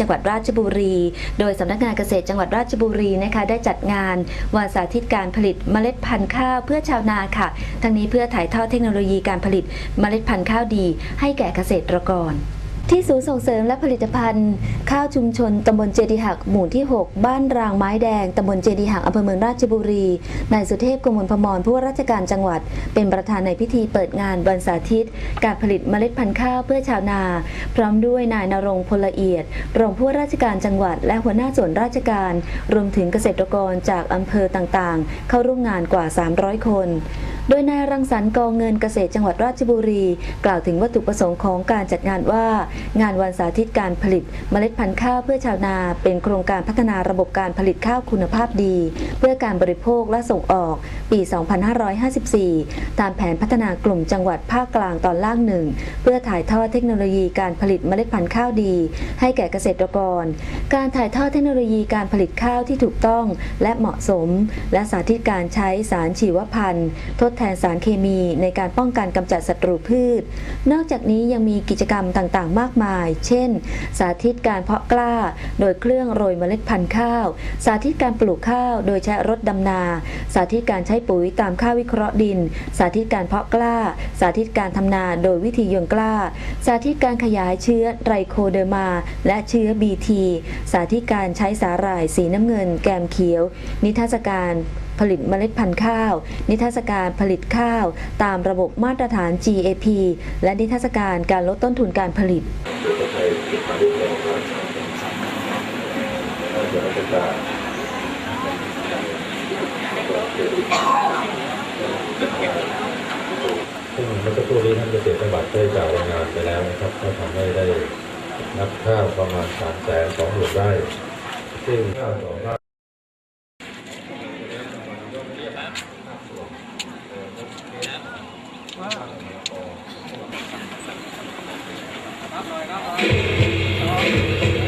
จังหวัดราชบุรี โดยสำนักงานเกษตรจังหวัดราชบุรีนะคะได้จัดงานวันสาธิตการผลิตเมล็ดพันธุ์ข้าวเพื่อชาวนาค่ะ ทั้งนี้เพื่อถ่ายทอดเทคโนโลยีการผลิตเมล็ดพันธุ์ข้าวดี ให้แก่เกษตรกร ที่ศูนย์ส่งเสริมและผลิตภัณฑ์ ข้าวชุมชนตำบลเจดีหักหมู่ที่ 6 บ้านรางไม้แดงตำบลเจดีหักอำเภอเมืองราชบุรีนายสุเทพกมลพมรผู้ว่าราชการจังหวัด เป็นประธานในพิธีเปิดงานวันสาธิต การผลิตเมล็ดพันธุ์ข้าวเพื่อชาวนา พร้อมด้วยนายนรงพลละเอียดรองผู้ว่าราชการจังหวัด และหัวหน้าส่วนราชการ รวมถึงเกษตรกรจากอำเภอต่างๆ เข้าร่วมงานกว่า 300 คน โดยนายรังสรรค์กองเงินเกษตรจังหวัดราชบุรี กล่าวถึงวัตถุประสงค์ของการจัดงานว่า งานวันสาธิตการผลิตเมล็ดพันธุ์ข้าวเพื่อชาวนา เป็นโครงการพัฒนาระบบการผลิตข้าวคุณภาพดี เพื่อการบริโภคและส่งออก ปี 2554 ตามแผนพัฒนากลุ่มจังหวัดภาคกลางตอนล่างหนึ่งเพื่อถ่ายทอดเทคโนโลยีการผลิตเมล็ดพันธุ์ข้าวดี ให้แก่เกษตรกร การถ่ายทอดเทคโนโลยีการผลิตข้าวที่ถูกต้องและเหมาะสม และสาธิตการใช้สารชีวพันธุ์ทดแทนสารเคมีในการป้องกันกำจัดศัตรูพืช นอกจากนี้ยังมีกิจกรรมต่างๆ มากมาย เช่น สาธิตการเพาะกล้า โดยเครื่องโรยเมล็ดพันธุ์ข้าว สาธิตการปลูกข้าว โดยใช้รถดำนา สาธิตการใช้ปุ๋ยตามค่าวิเคราะห์ดิน สาธิตการเพาะกล้า สาธิตการทำนาโดยวิธียนกล้า สาธิตการขยายเชื้อไรโคเดอร์มา และเชื้อ BT สาธิตการใช้สาหร่ายสีน้ำเงิน แกมเขียว นิทรรศการ ผลิตเมล็ดพันธุ์ข้าว นิทรรศการผลิตข้าว ตามระบบมาตรฐาน GAP และนิทรรศการการลดต้นทุนการผลิตมาที่ไหนครับเดี๋ยวเราจะการซึ่งเมื่อสักครู่นี้ท่านเกษตรจังหวัดได้กล่าวรายงานไปแล้วนะครับก็ทำให้ได้นับข้าวประมาณ3 2 0 0 0 0ไร่ซึ่งข้าวต่อไร่ รับหน่อยรับหน่อย